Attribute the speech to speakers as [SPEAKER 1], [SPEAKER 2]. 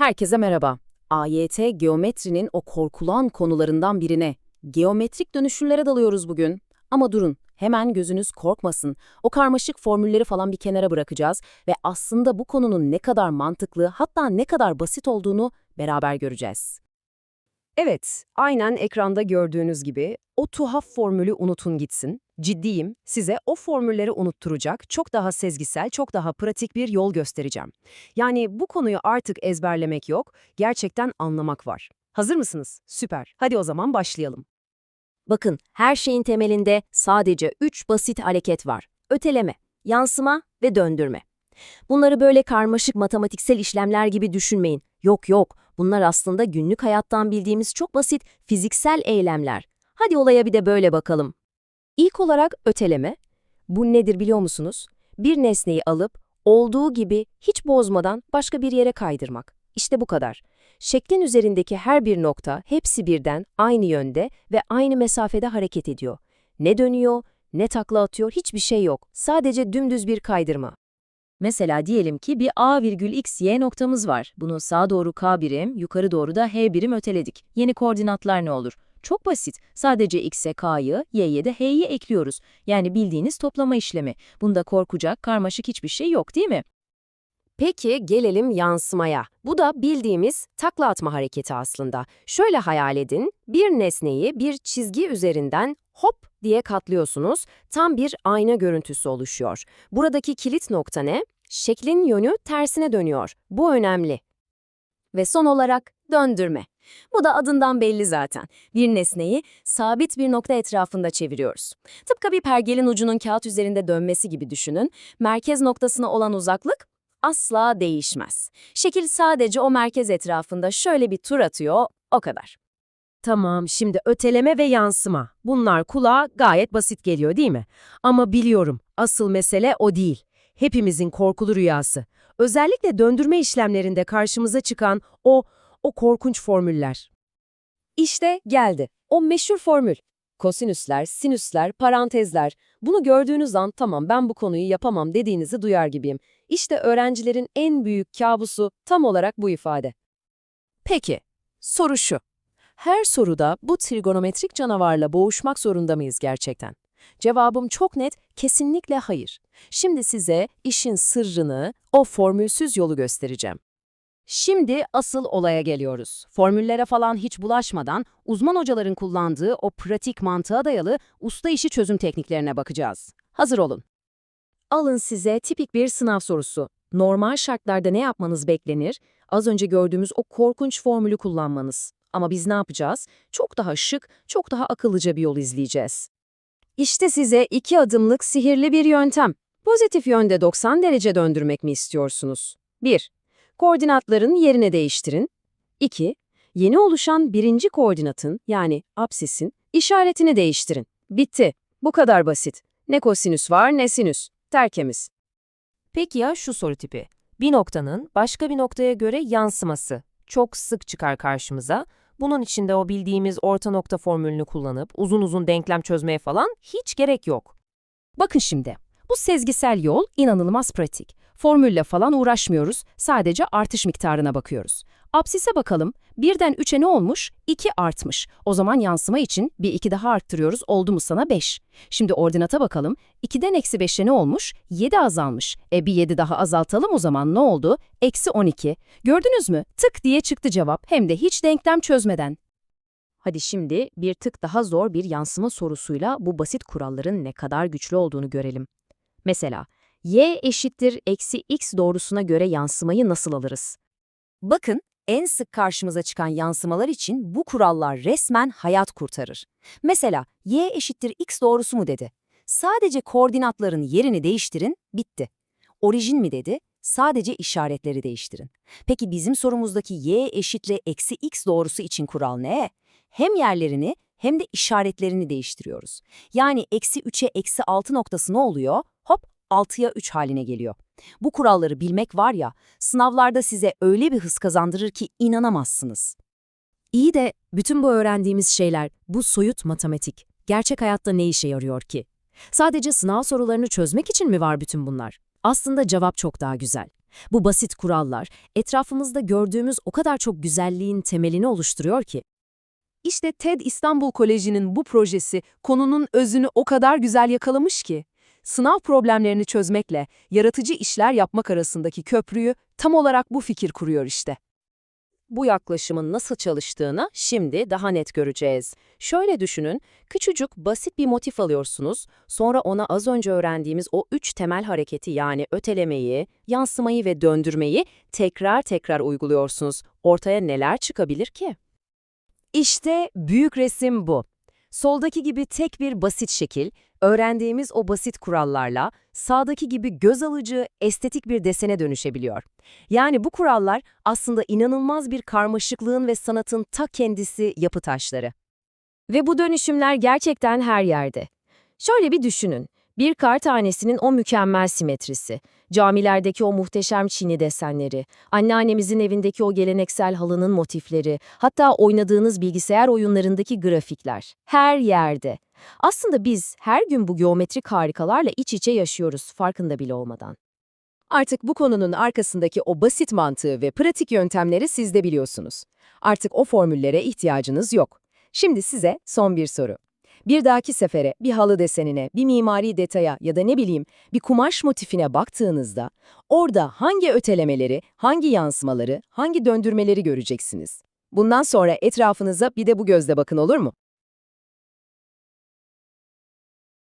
[SPEAKER 1] Herkese merhaba. AYT geometrinin o korkulan konularından birine, geometrik dönüşümlere dalıyoruz bugün. Ama durun, hemen gözünüz korkmasın. O karmaşık formülleri falan bir kenara bırakacağız ve aslında bu konunun ne kadar mantıklı, hatta ne kadar basit olduğunu beraber göreceğiz.
[SPEAKER 2] Evet, aynen ekranda gördüğünüz gibi o tuhaf formülü unutun gitsin. Ciddiyim, size o formülleri unutturacak, çok daha sezgisel, çok daha pratik bir yol göstereceğim. Yani bu konuyu artık ezberlemek yok, gerçekten anlamak var. Hazır mısınız? Süper. Hadi o zaman başlayalım.
[SPEAKER 3] Bakın, her şeyin temelinde sadece üç basit hareket var. Öteleme, yansıma ve döndürme. Bunları böyle karmaşık matematiksel işlemler gibi düşünmeyin. Yok yok, bunlar aslında günlük hayattan bildiğimiz çok basit fiziksel eylemler. Hadi olaya bir de böyle bakalım. İlk olarak öteleme. Bu nedir biliyor musunuz? Bir nesneyi alıp olduğu gibi hiç bozmadan başka bir yere kaydırmak. İşte bu kadar. Şeklin üzerindeki her bir nokta hepsi birden aynı yönde ve aynı mesafede hareket ediyor. Ne dönüyor, ne takla atıyor hiçbir şey yok. Sadece dümdüz bir kaydırma. Mesela diyelim ki bir A virgül X, Y noktamız var. Bunu sağa doğru K birim, yukarı doğru da H birim öteledik. Yeni koordinatlar ne olur? Çok basit. Sadece X'e K'yı, Y'ye de H'yi ekliyoruz. Yani bildiğiniz toplama işlemi. Bunda korkacak, karmaşık hiçbir şey yok değil mi?
[SPEAKER 2] Peki gelelim yansımaya. Bu da bildiğimiz takla atma hareketi aslında. Şöyle hayal edin, bir nesneyi bir çizgi üzerinden hop diye katlıyorsunuz, tam bir ayna görüntüsü oluşuyor. Buradaki kilit nokta ne? Şeklin yönü tersine dönüyor. Bu önemli. Ve son olarak döndürme. Bu da adından belli zaten. Bir nesneyi sabit bir nokta etrafında çeviriyoruz. Tıpkı bir pergelin ucunun kağıt üzerinde dönmesi gibi düşünün. Merkez noktasına olan uzaklık asla değişmez. Şekil sadece o merkez etrafında şöyle bir tur atıyor, o kadar.
[SPEAKER 4] Tamam, şimdi öteleme ve yansıma. Bunlar kulağa gayet basit geliyor değil mi? Ama biliyorum, asıl mesele o değil. Hepimizin korkulu rüyası. Özellikle döndürme işlemlerinde karşımıza çıkan o, o korkunç formüller.
[SPEAKER 2] İşte geldi. O meşhur formül. Kosinüsler, sinüsler, parantezler. Bunu gördüğünüz an tamam ben bu konuyu yapamam dediğinizi duyar gibiyim. İşte öğrencilerin en büyük kabusu tam olarak bu ifade.
[SPEAKER 1] Peki, soru şu. Her soruda bu trigonometrik canavarla boğuşmak zorunda mıyız gerçekten? Cevabım çok net, kesinlikle hayır. Şimdi size işin sırrını, o formülsüz yolu göstereceğim. Şimdi asıl olaya geliyoruz. Formüllere falan hiç bulaşmadan uzman hocaların kullandığı o pratik mantığa dayalı usta işi çözüm tekniklerine bakacağız. Hazır olun. Alın size tipik bir sınav sorusu. Normal şartlarda ne yapmanız beklenir? Az önce gördüğümüz o korkunç formülü kullanmanız. Ama biz ne yapacağız? Çok daha şık, çok daha akıllıca bir yol izleyeceğiz. İşte size iki adımlık sihirli bir yöntem. Pozitif yönde 90 derece döndürmek mi istiyorsunuz? 1. Koordinatların yerini değiştirin. 2. Yeni oluşan birinci koordinatın yani absisin işaretini değiştirin. Bitti. Bu kadar basit. Ne kosinüs var ne sinüs. Terkemiz.
[SPEAKER 4] Peki ya şu soru tipi? Bir noktanın başka bir noktaya göre yansıması çok sık çıkar karşımıza. Bunun için de o bildiğimiz orta nokta formülünü kullanıp uzun uzun denklem çözmeye falan hiç gerek yok.
[SPEAKER 1] Bakın şimdi, bu sezgisel yol inanılmaz pratik. Formülle falan uğraşmıyoruz, sadece artış miktarına bakıyoruz. Absise bakalım, birden 3'e ne olmuş? 2 artmış. O zaman yansıma için bir 2 daha arttırıyoruz, oldu mu sana 5. Şimdi ordinata bakalım, 2'den eksi 5'e ne olmuş? 7 azalmış. E bir 7 daha azaltalım o zaman ne oldu? Eksi 12. Gördünüz mü? Tık diye çıktı cevap, hem de hiç denklem çözmeden. Hadi şimdi bir tık daha zor bir yansıma sorusuyla bu basit kuralların ne kadar güçlü olduğunu görelim. Mesela, y eşittir eksi x doğrusuna göre yansımayı nasıl alırız?
[SPEAKER 2] Bakın, en sık karşımıza çıkan yansımalar için bu kurallar resmen hayat kurtarır. Mesela y eşittir x doğrusu mu dedi? Sadece koordinatların yerini değiştirin, bitti. Orijin mi dedi? Sadece işaretleri değiştirin. Peki bizim sorumuzdaki y eşitle eksi x doğrusu için kural ne? Hem yerlerini hem de işaretlerini değiştiriyoruz. Yani eksi 3'e eksi 6 noktası ne oluyor? Hop 6'ya 3 haline geliyor. Bu kuralları bilmek var ya, sınavlarda size öyle bir hız kazandırır ki inanamazsınız.
[SPEAKER 4] İyi de bütün bu öğrendiğimiz şeyler, bu soyut matematik, gerçek hayatta ne işe yarıyor ki? Sadece sınav sorularını çözmek için mi var bütün bunlar? Aslında cevap çok daha güzel.
[SPEAKER 3] Bu basit kurallar etrafımızda gördüğümüz o kadar çok güzelliğin temelini oluşturuyor ki.
[SPEAKER 1] İşte TED İstanbul Koleji'nin bu projesi konunun özünü o kadar güzel yakalamış ki, sınav problemlerini çözmekle yaratıcı işler yapmak arasındaki köprüyü tam olarak bu fikir kuruyor işte.
[SPEAKER 2] Bu yaklaşımın nasıl çalıştığını şimdi daha net göreceğiz. Şöyle düşünün, küçücük basit bir motif alıyorsunuz, sonra ona az önce öğrendiğimiz o üç temel hareketi yani ötelemeyi, yansımayı ve döndürmeyi tekrar tekrar uyguluyorsunuz. Ortaya neler çıkabilir ki?
[SPEAKER 3] İşte büyük resim bu. Soldaki gibi tek bir basit şekil, öğrendiğimiz o basit kurallarla sağdaki gibi göz alıcı, estetik bir desene dönüşebiliyor. Yani bu kurallar aslında inanılmaz bir karmaşıklığın ve sanatın ta kendisi yapı taşları.
[SPEAKER 2] Ve bu dönüşümler gerçekten her yerde. Şöyle bir düşünün. Bir kar tanesinin o mükemmel simetrisi, camilerdeki o muhteşem çini desenleri, anneannemizin evindeki o geleneksel halının motifleri, hatta oynadığınız bilgisayar oyunlarındaki grafikler. Her yerde. Aslında biz her gün bu geometrik harikalarla iç içe yaşıyoruz farkında bile olmadan.
[SPEAKER 1] Artık bu konunun arkasındaki o basit mantığı ve pratik yöntemleri siz de biliyorsunuz. Artık o formüllere ihtiyacınız yok. Şimdi size son bir soru. Bir dahaki sefere bir halı desenine, bir mimari detaya ya da ne bileyim bir kumaş motifine baktığınızda orada hangi ötelemeleri, hangi yansımaları, hangi döndürmeleri göreceksiniz? Bundan sonra etrafınıza bir de bu gözle bakın olur mu?